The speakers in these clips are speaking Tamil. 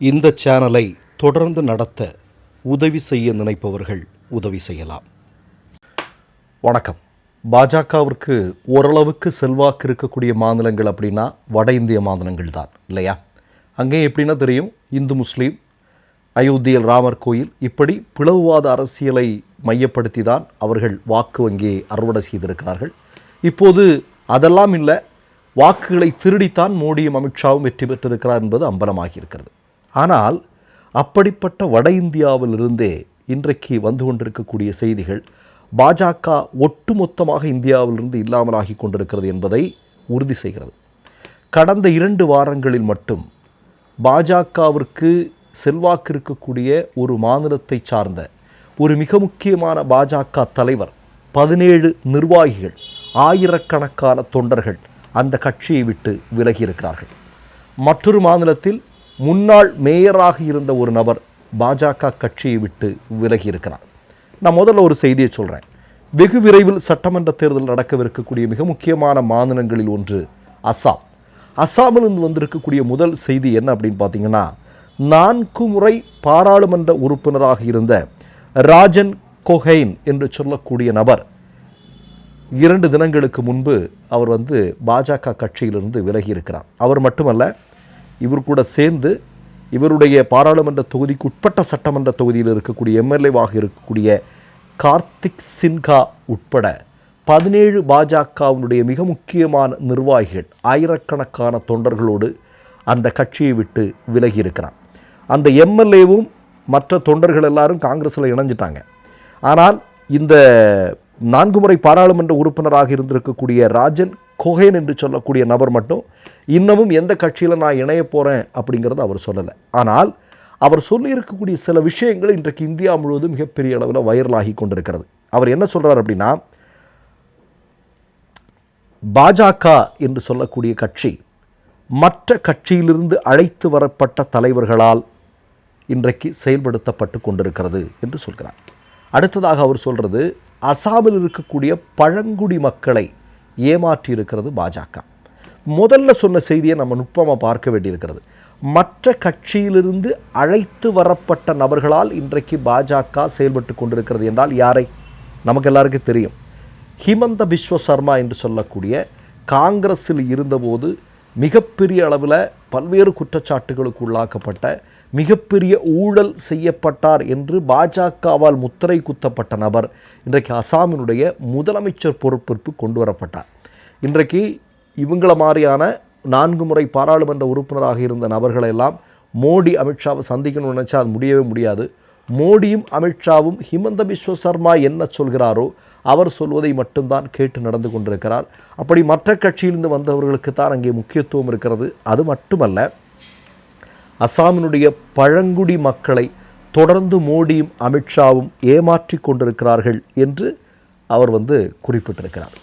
இந்த சேனலை தொடர்ந்து நடத்த உதவி செய்ய நினைப்பவர்கள் உதவி செய்யலாம். வணக்கம். பாஜகவிற்கு ஓரளவுக்கு செல்வாக்கு இருக்கக்கூடிய மாநிலங்கள் அப்படின்னா வட இந்திய மாநிலங்கள் தான் இல்லையா? அங்கே எப்படின்னா தெரியும் இந்து முஸ்லீம் அயோத்தியில் ராமர் கோயில் இப்படி பிளவுவாத அரசியலை மையப்படுத்தி தான் அவர்கள் வாக்கு வங்கியை அறுவடை செய்திருக்கிறார்கள். இப்போது அதெல்லாம் இல்லை வாக்குகளை திருடித்தான் மோடியும் அமித்ஷாவும் வெற்றி பெற்றிருக்கிறார் என்பது அம்பலமாகி இருக்கிறது. ஆனால் அப்படிப்பட்ட வட இந்தியாவிலிருந்தே இன்றைக்கு வந்து கொண்டிருக்கக்கூடிய செய்திகள் பாஜக ஒட்டுமொத்தமாக இந்தியாவிலிருந்து இல்லாமலாகி கொண்டிருக்கிறது என்பதை உறுதி செய்கிறது. கடந்த இரண்டு வாரங்களில் மட்டும் பாஜகவிற்கு செல்வாக்கு இருக்கக்கூடிய ஒரு மாநிலத்தை சார்ந்த ஒரு மிக முக்கியமான பாஜக தலைவர் பதினேழு நிர்வாகிகள் ஆயிரக்கணக்கான தொண்டர்கள் அந்த கட்சியை விட்டு விலகி இருக்கிறார்கள் மற்றொரு மாநிலத்தில் முன்னாள் மேயராக இருந்த ஒரு நபர் பாஜக கட்சியை விட்டு விலகி இருக்கிறார் நான் முதல்ல ஒரு செய்தியை சொல்கிறேன் வெகு விரைவில் சட்டமன்ற தேர்தல் நடக்கவிருக்கக்கூடிய மிக முக்கியமான மாநிலங்களில் ஒன்று அசாம். அசாமிலிருந்து வந்திருக்கக்கூடிய முதல் செய்தி என்ன அப்படின்னு பார்த்தீங்கன்னா நான்கு முறை பாராளுமன்ற உறுப்பினராக இருந்த ராஜன் கொஹைன் என்று சொல்லக்கூடிய நபர் இரண்டு தினங்களுக்கு முன்பு அவர் வந்து பாஜக கட்சியிலிருந்து விலகி இருக்கிறார் அவர் மட்டுமல்ல இவர் கூட சேர்ந்து இவருடைய பாராளுமன்ற தொகுதிக்கு உட்பட்ட சட்டமன்ற தொகுதியில் இருக்கக்கூடிய எம்எல்ஏவாக இருக்கக்கூடிய கார்த்திக் சின்ஹா உட்பட பதினேழு பாஜகவினுடைய மிக முக்கியமான நிர்வாகிகள் ஆயிரக்கணக்கான தொண்டர்களோடு அந்த கட்சியை விட்டு விலகி இருக்கிறார். அந்த எம்எல்ஏவும் மற்ற தொண்டர்கள் எல்லாரும் காங்கிரஸில் இணைஞ்சிட்டாங்க. ஆனால் இந்த நான்கு முறை பாராளுமன்ற உறுப்பினராக இருந்திருக்கக்கூடிய ராஜன் கொஹேன் என்று சொல்லக்கூடிய நபர் மட்டும் இன்னமும் எந்த கட்சியில் நான் இணைய போகிறேன் அப்படிங்கிறத அவர் சொல்லலை. ஆனால் அவர் சொல்லியிருக்கக்கூடிய சில விஷயங்கள் இன்றைக்கு இந்தியா முழுவதும் மிகப்பெரிய அளவில் வைரலாகி கொண்டிருக்கிறது. அவர் என்ன சொல்கிறார் அப்படின்னா பாஜக என்று சொல்லக்கூடிய கட்சி மற்ற கட்சியிலிருந்து அழைத்து வரப்பட்ட தலைவர்களால் இன்றைக்கு செயல்படுத்தப்பட்டு கொண்டிருக்கிறது என்று சொல்கிறார். அடுத்ததாக அவர் சொல்கிறது அசாமில் இருக்கக்கூடிய பழங்குடி மக்களை ஏமாற்றி இருக்கிறது பாஜக. முதல்ல சொன்ன செய்தியை நம்ம நுட்பமாக பார்க்க வேண்டியிருக்கிறது. மற்ற கட்சியிலிருந்து அழைத்து வரப்பட்ட நபர்களால் இன்றைக்கு பாஜக செயல்பட்டு கொண்டிருக்கிறது என்றால் யாரை? நமக்கு எல்லாருக்கும் தெரியும். ஹிமந்த பிஸ்வ சர்மா என்று சொல்லக்கூடிய காங்கிரஸில் இருந்தபோது மிகப்பெரிய அளவில் பல்வேறு குற்றச்சாட்டுகளுக்கு உள்ளாக்கப்பட்ட மிகப்பெரிய ஊழல் செய்யப்பட்டார் என்று பாஜகவால் முத்திரை குத்தப்பட்ட நபர் இன்றைக்கு அசாமினுடைய முதலமைச்சர் பொறுப்பிற்கு கொண்டு வரப்பட்டார். இன்றைக்கு இவங்கள மாதிரியான நான்கு முறை பாராளுமன்ற உறுப்பினராக இருந்த நபர்களெல்லாம் மோடி அமித்ஷாவை சந்திக்கணும்னு நினச்சா அது முடியவே முடியாது. மோடியும் அமித்ஷாவும் ஹிமந்த பிஸ்வ சர்மா என்ன சொல்கிறாரோ அவர் சொல்வதை மட்டும்தான் கேட்டு நடந்து கொண்டிருக்கிறார். அப்படி மற்ற கட்சியிலிருந்து வந்தவர்களுக்கு தான் அங்கே முக்கியத்துவம் இருக்கிறது. அது மட்டுமல்ல அசாமினுடைய பழங்குடி மக்களை தொடர்ந்து மோடியும் அமித்ஷாவும் ஏமாற்றி கொண்டிருக்கிறார்கள் என்று அவர் வந்து குறிப்பிட்டிருக்கிறார்.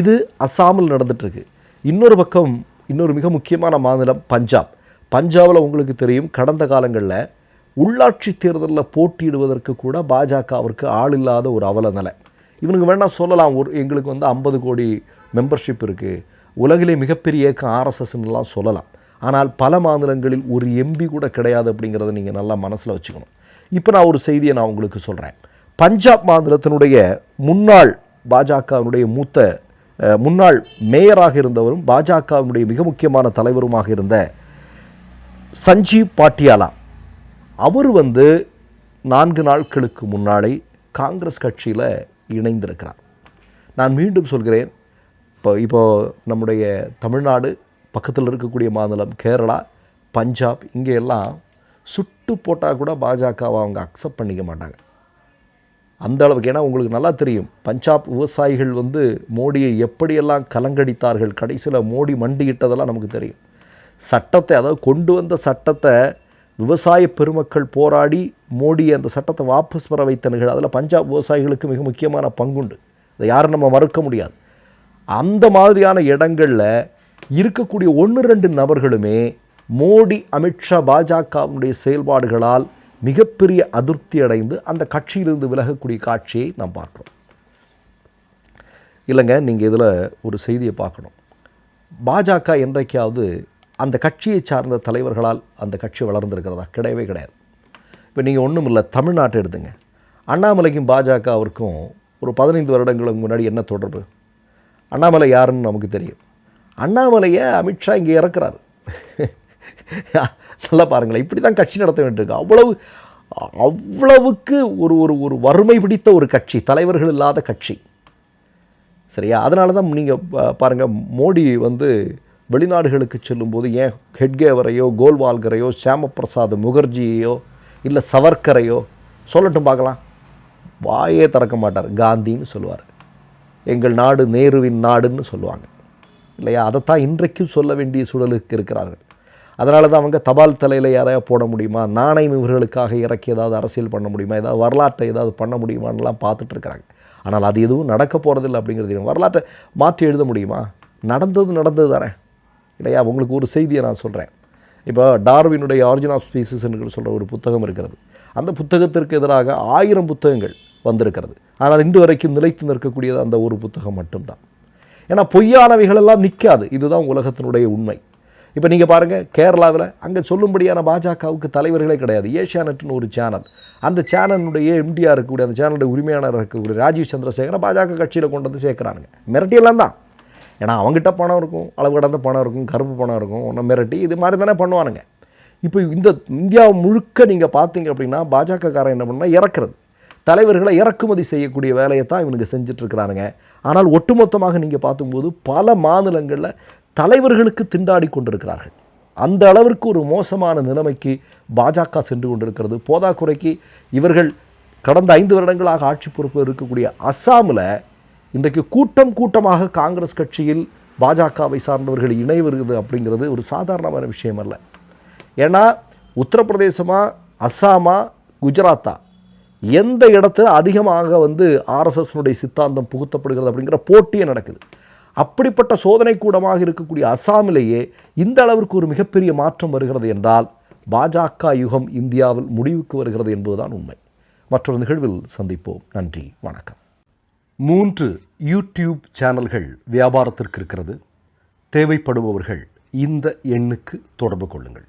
இது அசாமில் நடந்துட்டுருக்கு இன்னொரு பக்கம் இன்னொரு மிக முக்கியமான மாநிலம் பஞ்சாப். பஞ்சாபில் உங்களுக்கு தெரியும் கடந்த காலங்களில் உள்ளாட்சி தேர்தலில் போட்டியிடுவதற்கு கூட பாஜக அவருக்கு ஆள் இல்லாத ஒரு அவல நிலை இவனுக்கு வேணால் சொல்லலாம் ஒரு எங்களுக்கு வந்து ஐம்பது கோடி மெம்பர்ஷிப் இருக்குது உலகிலே மிகப்பெரிய இயக்கம் ஆர்எஸ்எஸ்லாம் சொல்லலாம். ஆனால் பல மாநிலங்களில் ஒரு எம்பி கூட கிடையாது அப்படிங்கிறத நீங்கள் நல்லா மனசில் வச்சுக்கணும். இப்போ நான் ஒரு செய்தியை நான் உங்களுக்கு சொல்கிறேன் பஞ்சாப் மாநிலத்தினுடைய முன்னாள் பாஜகவினுடைய மூத்த முன்னாள் மேயராக இருந்தவரும் பாஜகவினுடைய மிக முக்கியமான தலைவருமாக இருந்த சஞ்சீவ் பாட்டியாலா. அவர் வந்து நான்கு நாட்களுக்கு முன்னாலே காங்கிரஸ் கட்சியில் இணைந்திருக்கிறார். நான் மீண்டும் சொல்கிறேன் இப்போ இப்போ நம்முடைய தமிழ்நாடு பக்கத்தில் இருக்கக்கூடிய மாநிலம் கேரளா பஞ்சாப் இங்கே எல்லாம் சுட்டு போட்டால் கூட பாஜகவை அவங்க அக்செப்ட் பண்ணிக்க மாட்டாங்க. அந்த அளவுக்கு. ஏன்னா உங்களுக்கு நல்லா தெரியும் பஞ்சாப் விவசாயிகள் வந்து மோடியை எப்படியெல்லாம் கலங்கடித்தார்கள் கடைசியில் மோடி மண்டியிட்டதெல்லாம் நமக்கு தெரியும். சட்டத்தை அதாவது கொண்டு வந்த சட்டத்தை விவசாய பெருமக்கள் போராடி மோடி அந்த சட்டத்தை வாபஸ் பெற வைத்த நிகழ்வு அதில் பஞ்சாப் விவசாயிகளுக்கு மிக முக்கியமான பங்குண்டு. அதை யாரும் நம்ம மறுக்க முடியாது. அந்த மாதிரியான இடங்களில் இருக்கக்கூடிய ஒன்று ரெண்டு நபர்களுமே மோடி அமித்ஷா பாஜகவுடைய செயல்பாடுகளால் மிகப்பெரிய அதிருப்தி அடைந்து அந்த கட்சியிலிருந்து விலகக்கூடிய காட்சியை நாம் பார்க்குறோம். இல்லைங்க நீங்கள் இதில் ஒரு செய்தியை பார்க்கணும். பாஜக என்றைக்காவது அந்த கட்சியை சார்ந்த தலைவர்களால் அந்த கட்சி வளர்ந்துருக்கிறதா? கிடையவே கிடையாது. இப்போ நீங்கள் ஒன்றும் இல்லை தமிழ்நாட்டை எடுத்துங்க. அண்ணாமலைக்கும் பாஜகவிற்கும் ஒரு பதினைந்து வருடங்களுக்கு முன்னாடி என்ன தொடர்பு? அண்ணாமலை யாருன்னு நமக்கு தெரியும். அண்ணாமலையை அமித்ஷா இங்கே இறக்குறாரு. நல்லா பாருங்களேன். இப்படி தான் கட்சி நடத்த வேண்டியிருக்கு. அவ்வளவு அவ்வளவுக்கு ஒரு ஒரு ஒரு வறுமை பிடித்த ஒரு கட்சி தலைவர்கள் இல்லாத கட்சி. சரியா? அதனால தான் நீங்கள் பாருங்கள் மோடி வந்து வெளிநாடுகளுக்கு செல்லும்போது ஏன் ஹெட்கேவரையோ கோல்வால்கரையோ சியாமபிரசாத் முகர்ஜியையோ இல்லை சவர்கரையோ சொல்லட்டும் பார்க்கலாம். வாயே திறக்க மாட்டார். காந்தின்னு சொல்லுவார். எங்கள் நாடு நேருவின் நாடுன்னு சொல்லுவாங்க. இல்லையா? அதைத்தான் இன்றைக்கும் சொல்ல வேண்டிய சூழலுக்கு இருக்கிறார்கள். அதனால தான் அவங்க தபால் தலையில் யாரையா போட முடியுமா? நாணயம் இவர்களுக்காக இறக்கி ஏதாவது அரசியல் பண்ண முடியுமா? ஏதாவது வரலாற்றை ஏதாவது பண்ண முடியுமான்லாம் பார்த்துட்டு இருக்கிறாங்க ஆனால் அது எதுவும் நடக்க போகிறதில்ல அப்படிங்கிறது வரலாற்றை மாற்றி எழுத முடியுமா? நடந்தது நடந்தது தானே. இல்லையா? உங்களுக்கு ஒரு செய்தியை நான் சொல்கிறேன் இப்போ டார்வினுடைய ஆரிஜின் ஆஃப் ஸ்பீசஸ் என்று சொல்கிற ஒரு புத்தகம் இருக்கிறது. அந்த புத்தகத்திற்கு எதிராக ஆயிரம் புத்தகங்கள் வந்திருக்கிறது. ஆனால் இன்று வரைக்கும் நிலைத்து நிற்கக்கூடியது அந்த ஒரு புத்தகம் மட்டும்தான். ஏன்னா பொய்யானவைகள் எல்லாம் நிற்காது. இதுதான் உலகத்தினுடைய உண்மை. இப்போ நீங்கள் பாருங்கள் கேரளாவில் அங்கே சொல்லும்படியான பாஜகவுக்கு தலைவர்களே கிடையாது. ஏஷியானட்னு ஒரு சேனல். அந்த சேனலுடைய எம்டிஆர் இருக்கக்கூடிய அந்த சேனலுடைய உரிமையாளர் இருக்கக்கூடிய ராஜீவ் சந்திரசேகரை பாஜக கட்சியில் கொண்டு வந்து சேர்க்குறாங்க மிரட்டியெல்லாம் தான். ஏன்னா அவங்ககிட்ட பணம் இருக்கும் அளவு கடந்த பணம் இருக்கும் கருப்பு பணம் இருக்கும் ஒன்றும் மிரட்டி இது மாதிரி தானே பண்ணுவானுங்க. இப்போ இந்த இந்தியா முழுக்க நீங்கள் பார்த்தீங்க அப்படின்னா பாஜகக்காரன் என்ன பண்ணால் இறக்குறது. தலைவர்களை இறக்குமதி செய்யக்கூடிய வேலையை தான் இவனுக்கு செஞ்சிட்ருக்கிறானுங்க ஆனால் ஒட்டுமொத்தமாக நீங்கள் பார்க்கும்போது பல மாநிலங்களில் தலைவர்களுக்கு திண்டாடி கொண்டிருக்கிறார்கள். அந்த அளவிற்கு ஒரு மோசமான நிலைமைக்கு பாஜக சென்று கொண்டிருக்கிறது. போதாக்குறைக்கு இவர்கள் கடந்த ஐந்து வருடங்களாக ஆட்சி பொறுப்பு இருக்கக்கூடிய அஸ்ஸாமில் இன்றைக்கு கூட்டம் கூட்டமாக காங்கிரஸ் கட்சியில் பாஜகவை சார்ந்தவர்கள் இணைவருகிறது அப்படிங்கிறது ஒரு சாதாரணமான விஷயம் அல்ல ஏன்னா உத்தரப்பிரதேசமாக அஸ்ஸாமா குஜராத்தா எந்த இடத்துல அதிகமாக வந்து ஆர்எஸ்எஸ்னுடைய சித்தாந்தம் புகுத்தப்படுகிறது அப்படிங்கிற போட்டியே நடக்குது. அப்படிப்பட்ட சோதனை கூடமாக இருக்கக்கூடிய அசாமிலேயே இந்த அளவிற்கு ஒரு மிகப்பெரிய மாற்றம் வருகிறது என்றால் பாஜக யுகம் இந்தியாவில் முடிவுக்கு வருகிறது என்பதுதான் உண்மை. மற்றொரு நிகழ்வில் சந்திப்போம். நன்றி வணக்கம். மூன்று யூடியூப் சேனல்கள் வியாபாரத்திற்கு இருக்கிறது. தேவைப்படுபவர்கள் இந்த எண்ணுக்கு தொடர்பு கொள்ளுங்கள்.